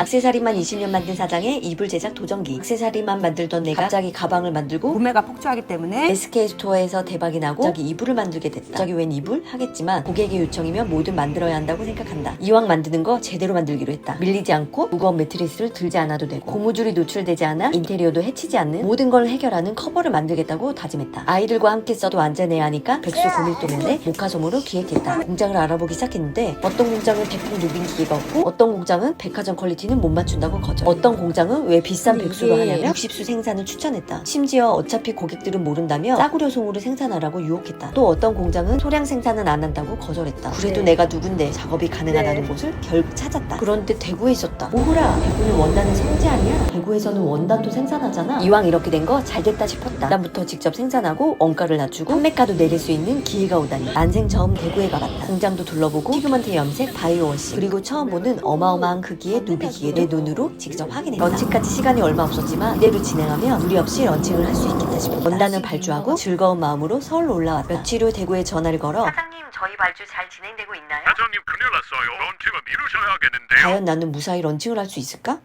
악세사리만 20년 만든 사장의 이불 제작 도전기. 악세사리만 만들던 내가 갑자기 가방을 만들고 구매가 폭주하기 때문에 SK 스토어에서 대박이 나고 갑자기 이불을 만들게 됐다. 갑자기 웬 이불? 하겠지만 고객의 요청이면 뭐든 만들어야 한다고 생각한다. 이왕 만드는 거 제대로 만들기로 했다. 밀리지 않고 무거운 매트리스를 들지 않아도 되고 고무줄이 노출되지 않아 인테리어도 해치지 않는 모든 걸 해결하는 커버를 만들겠다고 다짐했다. 아이들과 함께 써도 안전해야 하니까 백수 고밀도면에 모카솜으로 기획했다. 공장을 알아보기 시작했는데 어떤 공장은 백풍 누빈 기계가 없고 어떤 공장은 백화점 퀄리티 는 못 맞춘다고 거절. 어떤 공장은 왜 비싼 백수로 하냐며 60수 생산을 추천했다. 심지어 어차피 고객들은 모른다며 싸구려 송으로 생산하라고 유혹했다. 또 어떤 공장은 소량 생산은 안 한다고 거절했다. 그래도 내가 누군데 작업이 가능하다는 곳을 결국 찾았다. 그런데 대구에 있었다. 오호라, 대구는 원단은 생제 아니야? 대구에서는 원단도 생산하잖아. 이왕 이렇게 된 거 잘됐다 싶었다. 그다음부터 직접 생산하고 원가를 낮추고 판매가도 내릴 수 있는 기회가 오다니. 난생 처음 대구에 가봤다. 공장도 둘러보고 피그먼트 염색, 바이오워시 그리고 처음 보는 어마어마한 크기의 누비 기계 내 눈으로 직접 확인했다. 런칭까지 시간이 얼마 없었지만 이대로 진행하면 무리 없이 런칭을 할 수 있겠다 싶었다. 원단을 발주하고 즐거운 마음으로 서울로 올라왔다. 며칠 후 대구에 전화를 걸어 사장님 저희 발주 잘 진행되고 있나요? 사장님 큰일 났어요. 런칭은 이루셔야겠는데요. 과연 나는 무사히 런칭을 할 수 있을까?